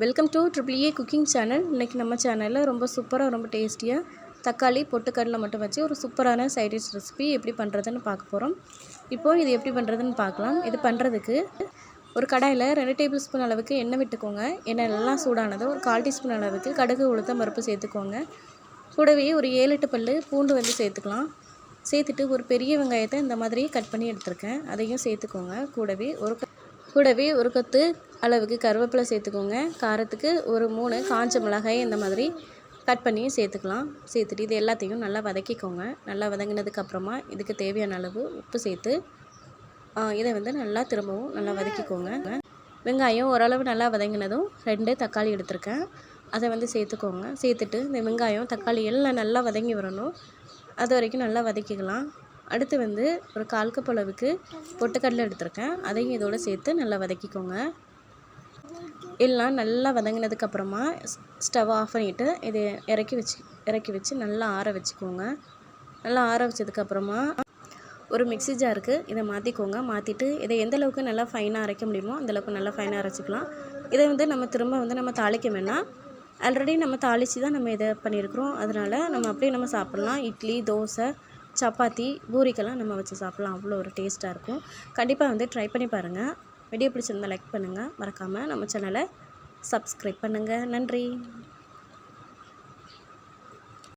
Welcome to triple A cooking channel இன்றைக்கி நம்ம சேனலில் ரொம்ப சூப்பராக ரொம்ப டேஸ்டியாக தக்காளி பொட்டுக்கடலை மட்டும் வச்சு ஒரு சூப்பரான சைட் டிஷ் ரெசிபி எப்படி பண்ணுறதுன்னு பார்க்க போகிறோம் இப்போது இது எப்படி பண்ணுறதுன்னு பார்க்கலாம். இது பண்ணுறதுக்கு ஒரு கடாயில் ரெண்டு டேபிள் ஸ்பூன் அளவுக்கு எண்ணெய் விட்டுக்கோங்க. எண்ணெய் நல்லா சூடானது. ஒரு கால் டீஸ்பூன் அளவுக்கு கடுகு உளுத்தம் பருப்பு சேர்த்துக்கோங்க. கூடவே ஒரு ஏழு எட்டு பல் பூண்டு வந்து சேர்த்துக்கலாம். சேர்த்துட்டு ஒரு பெரிய வெங்காயத்தை இந்த மாதிரி கட் பண்ணி எடுத்திருக்கேன். அதையும் சேர்த்துக்கோங்க. கூடவே ஒரு கூடவே ஒரு கொத்து அளவுக்கு கருவேப்பிலை சேர்த்துக்கோங்க. காரத்துக்கு ஒரு மூணு காஞ்ச மிளகாய் இந்த மாதிரி கட் பண்ணியும் சேர்த்துக்கலாம். சேர்த்துட்டு இது எல்லாத்தையும் நல்லா வதக்கிக்கோங்க. நல்லா வதங்கினதுக்கப்புறமா இதுக்கு தேவையான அளவு உப்பு சேர்த்து இதை வந்து நல்லா திரும்பவும் நல்லா வதக்கிக்கோங்க. வெங்காயம் ஓரளவு நல்லா வதங்கினதும் ரெண்டு தக்காளி எடுத்திருக்கேன். அதை வந்து சேர்த்துக்கோங்க. சேர்த்துட்டு இந்த வெங்காயம் தக்காளி எல்லாம் நல்லா வதங்கி வரணும். அது வரைக்கும் நல்லா வதக்கிக்கலாம். அடுத்து வந்து ஒரு கால் கப் அளவுக்கு பொட்டுக்கடலை எடுத்திருக்கேன். அதையும் இதோடு சேர்த்து நல்லா வதக்கிக்கோங்க. எல்லாம் நல்லா வதங்கினதுக்கப்புறமா ஸ்டவ் ஆஃப் பண்ணிவிட்டு இது இறக்கி வச்சு இறக்கி வச்சு நல்லா ஆற வச்சுக்கோங்க. நல்லா ஆற வச்சதுக்கப்புறமா ஒரு மிக்சி ஜாருக்கு இதை மாற்றிக்கோங்க மாற்றிட்டு இதை எந்த அளவுக்கு நல்லா ஃபைனாக அரைக்க முடியுமோ அந்தளவுக்கு நல்லா ஃபைனாக அரைச்சிக்கலாம். இதை வந்து நம்ம திரும்ப வந்து நம்ம தாளிக்க வேணாம். ஆல்ரெடி நம்ம தாளித்து தான் நம்ம இதை பண்ணியிருக்கிறோம். அதனால் நம்ம அப்படியே நம்ம சாப்பிட்லாம். இட்லி தோசை சப்பாத்தி பூரிக்கெல்லாம் நம்ம வச்சு சாப்பிட்லாம். அவ்வளோ ஒரு டேஸ்ட்டாக இருக்கும். கண்டிப்பாக வந்து ட்ரை பண்ணி பாருங்கள் வீடியோ பிடிச்சிருந்தா லைக் பண்ணுங்கள் மறக்காமல் நம்ம சேனலை சப்ஸ்கிரைப் பண்ணுங்கள் நன்றி.